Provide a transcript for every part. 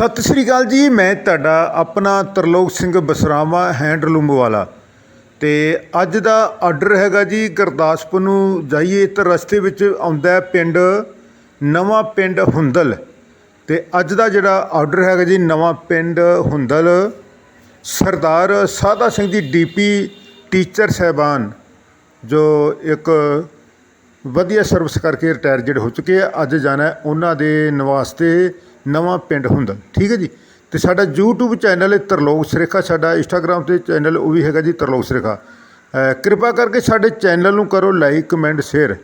ਸਤਿ ਸ੍ਰੀ ਅਕਾਲ ਜੀ, ਮੈਂ ਤੁਹਾਡਾ ਆਪਣਾ ਤਰਲੋਕ ਸਿੰਘ ਬਸਰਾਵਾ ਹੈਂਡਲੂਮ ਵਾਲਾ। ਤੇ ਅੱਜ ਦਾ ਆਰਡਰ ਹੈਗਾ ਜੀ, ਗੁਰਦਾਸਪੁਰ ਨੂੰ ਜਾਈਏ ਤਾਂ ਰਸਤੇ ਵਿੱਚ ਆਉਂਦਾ ਪਿੰਡ, ਨਵਾਂ ਪਿੰਡ ਹੁੰਦਲ। ਤੇ ਅੱਜ ਦਾ ਜਿਹੜਾ ਆਰਡਰ ਹੈਗਾ ਜੀ, ਨਵਾਂ ਪਿੰਡ ਹੁੰਦਲ, ਸਰਦਾਰ ਸਾਦਾ ਸਿੰਘ ਜੀ ਡੀਪੀ ਟੀਚਰ ਸਹਿਬਾਨ, ਜੋ ਇੱਕ ਵਧੀਆ ਸਰਵਿਸ ਕਰਕੇ ਰਿਟਾਇਰ ਜਿਹੜੇ ਹੋ ਚੁੱਕੇ ਆ, ਅੱਜ ਜਾਣਾ ਉਹਨਾਂ ਦੇ ਨਿਵਾਸ ਤੇ। ਨਵਾਂ ਪਿੰਡ ਹੁੰਦਾ। ਠੀਕ ਹੈ ਜੀ? ਤੇ ਸਾਡਾ YouTube ਚੈਨਲ ਹੈ ਤਰਲੋਕ ਸਰੇਖਾ, ਸਾਡਾ Instagram ਤੇ ਚੈਨਲ ਉਹ ਵੀ ਹੈਗਾ ਜੀ ਤਰਲੋਕ ਸਰੇਖਾ। ਕਿਰਪਾ ਕਰਕੇ ਸਾਡੇ ਚੈਨਲ ਨੂੰ ਕਰੋ ਲਾਈਕ ਕਮੈਂਟ ਸ਼ੇਅਰ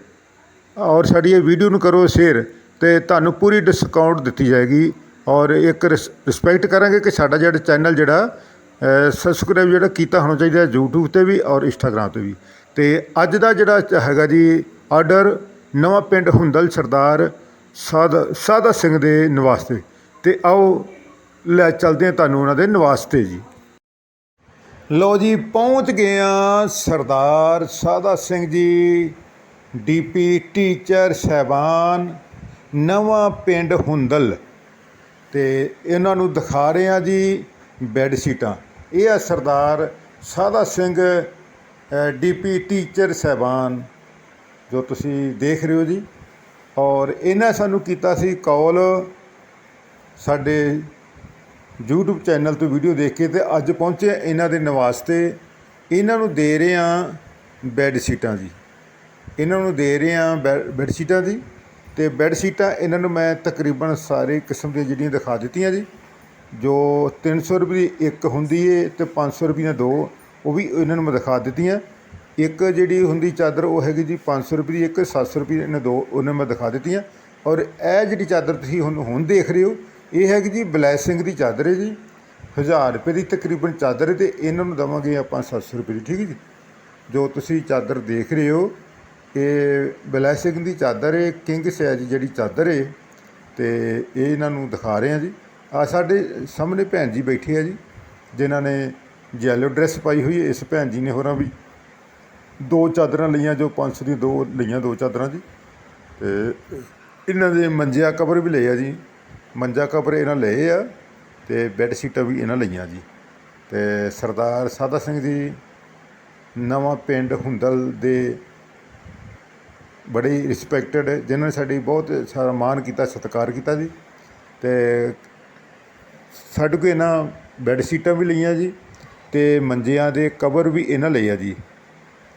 ਔਰ ਸਾਡੀ ਇਹ ਵੀਡੀਓ ਨੂੰ ਕਰੋ ਸ਼ੇਅਰ ਤੇ ਤੁਹਾਨੂੰ ਪੂਰੀ ਡਿਸਕਾਊਂਟ ਦਿੱਤੀ ਜਾਏਗੀ ਔਰ ਇੱਕ ਰਿਸਪੈਕਟ ਕਰਾਂਗੇ ਕਿ ਸਾਡਾ ਜਿਹੜਾ ਚੈਨਲ ਜਿਹੜਾ ਸਬਸਕ੍ਰਾਈਬ ਜਿਹੜਾ ਕੀਤਾ ਹੋਣਾ ਚਾਹੀਦਾ ਹੈ YouTube ਤੇ ਵੀ ਔਰ Instagram ਤੇ ਵੀ। ਤੇ ਅੱਜ ਦਾ ਜਿਹੜਾ ਹੈਗਾ ਜੀ ਆਰਡਰ ਨਵਾਂ ਪਿੰਡ ਹੁੰਦਲ ਸਰਦਾਰ ਸਾਦਾ ਸਾਦਾ ਸਿੰਘ ਦੇ ਨਿਵਾਸ ਤੇ। ਤੇ ਆਓ, ਲੈ ਚੱਲਦੇ ਹਾਂ ਤੁਹਾਨੂੰ ਉਹਨਾਂ ਦੇ ਨਿਵਾਸ ਤੇ ਜੀ। ਲੋ ਜੀ, ਪਹੁੰਚ ਗਏ ਆ ਸਰਦਾਰ ਸਾਦਾ ਸਿੰਘ ਜੀ, ਡੀਪੀ ਟੀਚਰ ਸਹਿਬਾਨ, ਨਵਾਂ ਪਿੰਡ ਹੁੰਦਲ। ਤੇ ਇਹਨਾਂ ਨੂੰ ਦਿਖਾ ਰਹੇ ਆ ਜੀ ਬੈੱਡ ਸ਼ੀਟਾਂ। ਇਹ ਆ ਸਰਦਾਰ ਸਾਦਾ ਸਿੰਘ ਡੀਪੀ ਟੀਚਰ ਸਹਿਬਾਨ, ਜੋ ਤੁਸੀਂ ਦੇਖ ਰਹੇ ਹੋ ਜੀ। ਔਰ ਇਹਨਾਂ ਸਾਨੂੰ ਕੀਤਾ ਸੀ ਕਾਲ ਸਾਡੇ YouTube ਚੈਨਲ ਤੋਂ ਵੀਡੀਓ ਦੇਖ ਕੇ ਤੇ ਅੱਜ ਪਹੁੰਚੇ ਇਹਨਾਂ ਦੇ ਨਿਵਾਸ ਤੇ ਇਹਨਾਂ ਨੂੰ ਦੇ ਰਹੇ ਆ ਬੈੱਡ ਸ਼ੀਟਾਂ ਜੀ। ਇਹਨਾਂ ਨੂੰ ਦੇ ਰਹੇ ਆ ਬੈੱਡ ਸ਼ੀਟਾਂ ਦੀ ਤੇ ਬੈੱਡ ਸ਼ੀਟਾਂ ਇਹਨਾਂ ਨੂੰ ਮੈਂ ਤਕਰੀਬਨ ਸਾਰੇ ਕਿਸਮ ਦੀਆਂ ਜਿਹੜੀਆਂ ਦਿਖਾ ਦਿੱਤੀਆਂ ਜੀ, ਜੋ 300 ਰੁਪਏ ਦੀ ਇੱਕ ਹੁੰਦੀ ਏ ਤੇ 500 ਰੁਪਏ ਦੀਆਂ ਦੋ, ਉਹ ਵੀ ਇਹਨਾਂ ਨੂੰ ਮੈਂ ਦਿਖਾ ਦਿੱਤੀਆਂ। ਇੱਕ ਜਿਹੜੀ ਹੁੰਦੀ ਚਾਦਰ ਉਹ ਹੈਗੀ ਜੀ 500 ਰੁਪਏ ਦੀ, ਇੱਕ 700 ਰੁਪਏ ਇਹਨੇ ਦੋ, ਉਹਨੇ ਮੈਂ ਦਿਖਾ ਦਿੱਤੀਆਂ। ਔਰ ਇਹ ਜਿਹੜੀ ਚਾਦਰ ਤੁਸੀਂ ਹੁਣ ਹੁਣ ਦੇਖ ਰਹੇ ਹੋ, ਇਹ ਹੈਗੀ ਜੀ ਬਲੈਸਿੰਗ ਦੀ ਚਾਦਰ ਹੈ ਜੀ। 1000 ਰੁਪਏ ਦੀ ਤਕਰੀਬਨ ਚਾਦਰ ਹੈ ਤੇ ਇਹਨਾਂ ਨੂੰ ਦਵਾਂਗੇ ਆਪਾਂ 700 ਰੁਪਏ ਦੀ, ਠੀਕ ਹੈ ਜੀ। ਜੋ ਤੁਸੀਂ ਚਾਦਰ ਦੇਖ ਰਹੇ ਹੋ, ਇਹ ਬਲੈਸਿੰਗ ਦੀ ਚਾਦਰ ਹੈ, ਕਿੰਗ ਸਾਈਜ਼ ਜਿਹੜੀ ਚਾਦਰ ਹੈ। ਤੇ ਇਹ ਇਹਨਾਂ ਨੂੰ ਦਿਖਾ ਰਹੇ ਹਾਂ ਜੀ। ਆ ਸਾਡੇ ਸਾਹਮਣੇ ਭੈਣ ਜੀ ਬੈਠੇ ਆ ਜੀ, ਜਿਨ੍ਹਾਂ ਨੇ ਜੈਲੋ ਡਰੈਸ ਪਾਈ ਹੋਈ ਹੈ, ਇਸ ਭੈਣ ਜੀ ਨੇ ਹੋਰਾਂ ਵੀ ਦੋ ਚਾਦਰਾਂ ਲਈਆਂ, ਜੋ 500 ਦੀਆਂ ਦੋ ਲਈਆਂ, ਦੋ ਚਾਦਰਾਂ ਜੀ। ਤੇ ਇਹਨਾਂ ਦੇ ਮੰਜਿਆ ਕਵਰ ਵੀ ਲਏ ਆ ਜੀ। ਮੰਜਾ ਕਵਰ ਇਹਨਾਂ ਲਏ ਆ ਤੇ ਬੈੱਡ ਸ਼ੀਟਾਂ ਵੀ ਇਹਨਾਂ ਲਈਆਂ ਜੀ। ਤੇ ਸਰਦਾਰ ਸਾਦਾ ਸਿੰਘ ਜੀ ਨਵਾਂ ਪਿੰਡ ਹੁੰਦਲ ਦੇ ਬੜੇ ਰਿਸਪੈਕਟਡ, ਜਿਨ੍ਹਾਂ ਨੇ ਸਾਡੀ ਬਹੁਤ ਸਾਰਾ ਮਾਣ ਕੀਤਾ, ਸਤਿਕਾਰ ਕੀਤਾ ਜੀ। ਤੇ ਸਾਡੇ ਕੋਲ ਇਹਨਾਂ ਬੈੱਡ ਸ਼ੀਟਾਂ ਵੀ ਲਈਆਂ ਜੀ ਤੇ ਮੰਜਿਆਂ ਦੇ ਕਵਰ ਵੀ ਇਹਨਾਂ ਲਏ ਆ ਜੀ।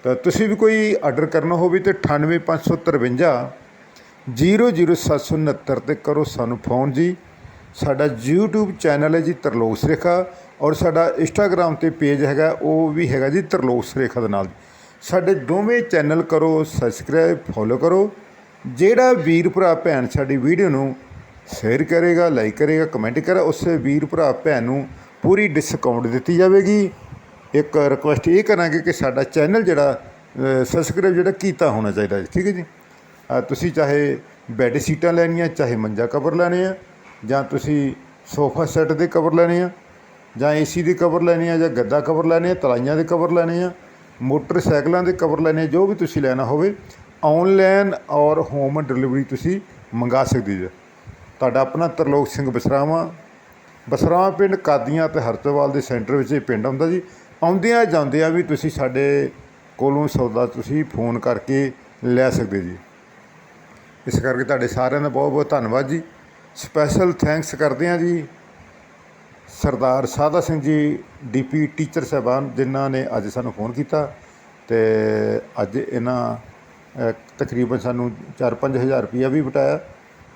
ਤਾਂ ਤੁਸੀਂ ਵੀ ਕੋਈ ਆਰਡਰ ਕਰਨਾ ਹੋਵੇ ਤੇ 98553 00769 ਤੇ ਕਰੋ ਸਾਨੂੰ ਫੋਨ ਜੀ। ਸਾਡਾ YouTube ਚੈਨਲ ਹੈ ਜੀ ਤਰਲੋਕ ਸਰੇਖਾ ਔਰ ਸਾਡਾ Instagram ਤੇ ਪੇਜ ਹੈਗਾ, ਉਹ ਵੀ ਹੈਗਾ ਜੀ ਤਰਲੋਕ ਸਰੇਖਾ ਦੇ ਨਾਲ। ਸਾਡੇ ਦੋਵੇਂ ਚੈਨਲ ਕਰੋ ਸਬਸਕ੍ਰਾਈਬ ਫੋਲੋ ਕਰੋ। ਜਿਹੜਾ ਵੀਰ ਭਰਾ ਭੈਣ ਸਾਡੀ ਵੀਡੀਓ ਨੂੰ ਸ਼ੇਅਰ ਕਰੇਗਾ ਲਾਈਕ ਕਰੇਗਾ ਕਮੈਂਟ ਕਰੇਗਾ, ਉਸੇ ਵੀਰ ਭਰਾ ਭੈਣ ਨੂੰ ਪੂਰੀ ਡਿਸਕਾਊਂਟ ਦਿੱਤੀ ਜਾਵੇਗੀ। ਇੱਕ ਰਿਕੁਐਸਟ ਇਹ ਕਰਾਂਗੇ ਕਿ ਸਾਡਾ ਚੈਨਲ ਜਿਹੜਾ ਸਬਸਕ੍ਰਾਈਬ ਜਿਹੜਾ ਕੀਤਾ ਹੋਣਾ ਚਾਹੀਦਾ ਹੈ ਠੀਕ ਹੈ ਜੀ? ਤੁਸੀਂ ਚਾਹੇ ਬੈੱਡ ਸ਼ੀਟਾਂ ਲੈਣੀਆਂ, ਚਾਹੇ ਮੰਜਾ ਕਵਰ ਲੈਣੇ ਆ, ਜਾਂ ਤੁਸੀਂ ਸੋਫਾ ਸੈੱਟ ਦੇ ਕਵਰ ਲੈਣੇ ਆ, ਜਾਂ ਏਸੀ ਦੇ ਕਵਰ ਲੈਣੇ ਆ, ਜਾਂ ਗੱਦਾ ਕਵਰ ਲੈਣੇ ਆ, ਤਲਾਈਆਂ ਦੇ ਕਵਰ ਲੈਣੇ ਆ, ਮੋਟਰਸਾਈਕਲਾਂ ਦੇ ਕਵਰ ਲੈਣੇ ਜੋ ਵੀ ਤੁਸੀਂ ਲੈਣਾ ਹੋਵੇ ਆਨਲਾਈਨ ਔਰ ਹੋਮ ਡਿਲੀਵਰੀ ਤੁਸੀਂ ਮੰਗਾ ਸਕਦੇ ਜੀ। ਤੁਹਾਡਾ ਆਪਣਾ ਤਰਲੋਕ ਸਿੰਘ ਬਸਰਾਵਾਂ ਬਸਰਾਵਾਂ ਪਿੰਡ ਕਾਦੀਆਂ ਤੇ ਹਰਤਵਾਲ ਦੇ ਸੈਂਟਰ ਵਿੱਚ ਇਹ ਪਿੰਡ ਆਉਂਦਾ ਜੀ। ਆਉਂਦਿਆਂ ਜਾਂਦਿਆਂ ਵੀ ਤੁਸੀਂ ਸਾਡੇ ਕੋਲੋਂ ਸੌਦਾ ਤੁਸੀਂ ਫੋਨ ਕਰਕੇ ਲੈ ਸਕਦੇ ਜੀ। ਇਸ ਕਰਕੇ ਤੁਹਾਡੇ ਸਾਰਿਆਂ ਦਾ ਬਹੁਤ ਬਹੁਤ ਧੰਨਵਾਦ ਜੀ। ਸਪੈਸ਼ਲ ਥੈਂਕਸ ਕਰਦੇ ਹਾਂ ਜੀ ਸਰਦਾਰ ਸਾਦਾ ਸਿੰਘ ਜੀ ਡੀਪੀ ਟੀਚਰ ਸਾਹਿਬਾਨ, ਜਿਨ੍ਹਾਂ ਨੇ ਅੱਜ ਸਾਨੂੰ ਫੋਨ ਕੀਤਾ ਤੇ ਅੱਜ ਇਹਨਾਂ ਤਕਰੀਬਨ ਸਾਨੂੰ 4-5000 ਰੁਪਇਆ ਵੀ ਵਟਾਇਆ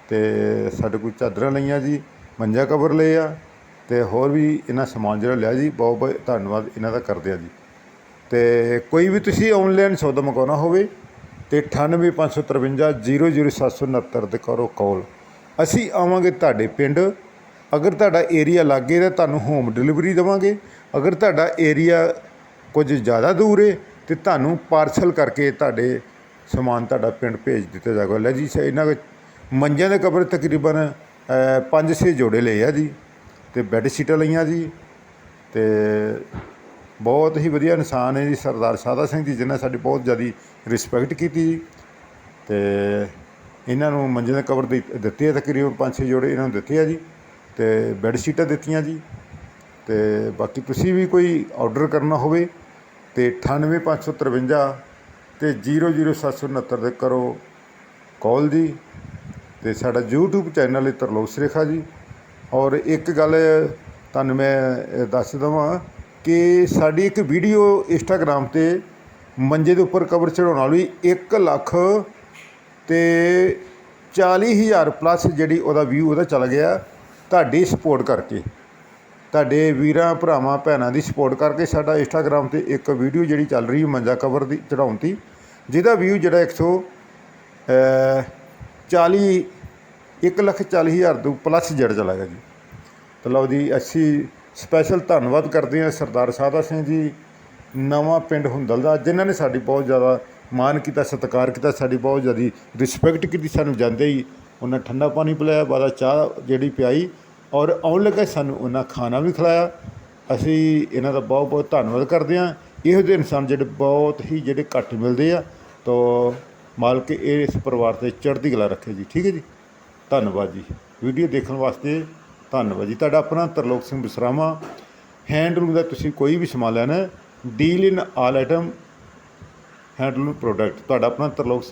ਤੇ ਸਾਡੇ ਕੋਲ ਚਾਦਰਾਂ ਲਈਆਂ ਜੀ, ਮੰਜਾ ਕਵਰ ਲਏ ਆ। ਤੇ ਹੋਰ ਵੀ ਇਹਨਾਂ ਸਮਾਨ ਜਿਹੜਾ ਲਿਆ ਜੀ, ਬਹੁਤ ਬਹੁਤ ਧੰਨਵਾਦ ਇਹਨਾਂ ਦਾ ਕਰਦੇ ਆ ਜੀ। ਤੇ ਕੋਈ ਵੀ ਤੁਸੀਂ ਆਨਲਾਈਨ ਸੌਦਾ ਮੰਗਾਉਣਾ ਹੋਵੇ ਤੇ 9855 00769 ਤੇ ਕਰੋ ਕਾਲ ਅਸੀਂ ਆਵਾਂਗੇ ਤੁਹਾਡੇ ਪਿੰਡ। ਅਗਰ ਤੁਹਾਡਾ ਏਰੀਆ ਲਾਗੇ ਤਾਂ ਤੁਹਾਨੂੰ ਹੋਮ ਡਿਲੀਵਰੀ ਦੇਵਾਂਗੇ। ਅਗਰ ਤੁਹਾਡਾ ਏਰੀਆ ਕੁਝ ਜ਼ਿਆਦਾ ਦੂਰ ਹੈ ਤੇ ਤੁਹਾਨੂੰ ਪਾਰਸਲ ਕਰਕੇ ਤੁਹਾਡੇ ਸਮਾਨ ਤੁਹਾਡਾ ਪਿੰਡ ਭੇਜ ਦਿੱਤਾ ਜਾਵੇਗਾ ਲੈ ਜੀ ਇਹਨਾਂ ਮੰਜਿਆਂ ਦੇ ਕਬਰ ਤਕਰੀਬਨ 5-6 ਜੋੜੇ ਲਏ ਆ ਜੀ। ਅਤੇ ਬੈੱਡ ਸ਼ੀਟਾਂ ਲਈਆਂ ਜੀ ਅਤੇ ਬਹੁਤ ਹੀ ਵਧੀਆ ਇਨਸਾਨ ਹੈ ਜੀ, ਸਰਦਾਰ ਸਾਦਾ ਸਿੰਘ ਜੀ, ਜਿਨ੍ਹਾਂ ਸਾਡੀ ਬਹੁਤ ਜ਼ਿਆਦਾ ਰਿਸਪੈਕਟ ਕੀਤੀ ਜੀ। ਤੇ ਇਹਨਾਂ ਨੂੰ ਮੰਜੇ ਦਾ ਕਵਰ ਦੇ ਦਿੱਤੇ ਆ ਤਕਰੀਬਨ ਪੰਜ ਛੇ ਜੋੜੇ ਇਹਨਾਂ ਨੂੰ ਦਿੱਤੇ ਆ ਜੀ ਤੇ ਬੈੱਡ ਸ਼ੀਟਾਂ ਦਿੱਤੀਆਂ ਜੀ। ਤੇ ਬਾਕੀ ਤੁਸੀਂ ਵੀ ਕੋਈ ਆਰਡਰ ਕਰਨਾ ਹੋਵੇ ਤੇ 98553 ਤੇ 00769 ਤੇ ਕਰੋ ਕਾਲ ਜੀ। ਤੇ ਸਾਡਾ YouTube ਚੈਨਲ ਹੈ ਤਰਲੋਸ ਰੇਖਾ ਜੀ। ਔਰ ਇੱਕ ਗੱਲ ਤੁਹਾਨੂੰ ਮੈਂ ਦੱਸ ਦਵਾਂ ਕਿ ਸਾਡੀ ਇੱਕ ਵੀਡੀਓ ਇੰਸਟਾਗ੍ਰਾਮ ਤੇ ਮੰਜੇ ਦੇ ਉੱਪਰ ਕਵਰ ਚੜਾਉਣ ਵਾਲੀ 1 ਲੱਖ ਤੇ 40000 ਪਲੱਸ ਜਿਹੜੀ ਉਹਦਾ ਵਿਊ ਉਹਦਾ ਚਲਾ ਗਿਆ ਤੁਹਾਡੀ ਸਪੋਰਟ ਕਰਕੇ। ਤੁਹਾਡੇ ਵੀਰਾਂ ਭਰਾਵਾਂ ਭੈਣਾਂ ਦੀ ਸਪੋਰਟ ਕਰਕੇ ਸਾਡਾ ਇੰਸਟਾਗ੍ਰਾਮ ਤੇ ਇੱਕ ਵੀਡੀਓ ਜਿਹੜੀ ਚੱਲ ਰਹੀ ਮੰਜਾ ਕਵਰ ਦੀ ਚੜਾਉਣ ਦੀ ਜਿਹਦਾ ਵਿਊ ਜਿਹੜਾ 100 ਅ, 40 ਇੱਕ ਲੱਖ ਚਾਲੀ ਹਜ਼ਾਰ ਤੋਂ ਪਲੱਸ ਜੜ ਚਲਾ ਜੀ। ਤਾਂ ਲਓ ਜੀ, ਅਸੀਂ ਸਪੈਸ਼ਲ ਧੰਨਵਾਦ ਕਰਦੇ ਹਾਂ ਸਰਦਾਰ ਸਾਦਾ ਸਿੰਘ ਜੀ, ਨਵਾਂ ਪਿੰਡ ਹੁੰਦਲ ਦਾ, ਜਿਨ੍ਹਾਂ ਨੇ ਸਾਡੀ ਬਹੁਤ ਜ਼ਿਆਦਾ ਮਾਣ ਕੀਤਾ, ਸਤਿਕਾਰ ਕੀਤਾ, ਸਾਡੀ ਬਹੁਤ ਜ਼ਿਆਦਾ ਰਿਸਪੈਕਟ ਕੀਤੀ, ਸਾਨੂੰ ਜਾਂਦੇ ਹੀ ਉਹਨਾਂ ਠੰਡਾ ਪਾਣੀ ਪਿਲਾਇਆ, ਬਾਅਦ ਚਾਹ ਜਿਹੜੀ ਪਿਆਈ ਔਰ ਆਉਣ ਲੱਗਾ ਸਾਨੂੰ ਉਹਨਾਂ ਖਾਣਾ ਵੀ ਖਿਲਾਇਆ। ਅਸੀਂ ਇਹਨਾਂ ਦਾ ਬਹੁਤ ਬਹੁਤ ਧੰਨਵਾਦ ਕਰਦੇ ਹਾਂ। ਇਹੋ ਜਿਹੇ ਇਨਸਾਨ ਜਿਹੜੇ ਬਹੁਤ ਹੀ ਜਿਹੜੇ ਘੱਟ ਮਿਲਦੇ ਆ, ਤਾਂ ਮਾਲਕ ਇਹ ਇਸ ਪਰਿਵਾਰ ਤੇ ਚੜ੍ਹਦੀ ਕਲਾ ਰੱਖੇ ਜੀ। ਠੀਕ ਹੈ ਜੀ? ਧੰਨਵਾਦ ਜੀ। ਵੀਡੀਓ ਦੇਖਣ ਵਾਸਤੇ ਧੰਨਵਾਦ ਜੀ। ਤੁਹਾਡਾ ਆਪਣਾ ਤਰਲੋਕ ਸਿੰਘ ਬਸਰਾਮਾ ਹੈਂਡਲੂਮ ਦਾ ਤੁਸੀਂ ਕੋਈ ਵੀ ਸਮਾਨ ਲੈਣਾ deal in all item handloom product ਤੁਹਾਡਾ ਆਪਣਾ ਤਰਲੋਕ ਸਿੰਘ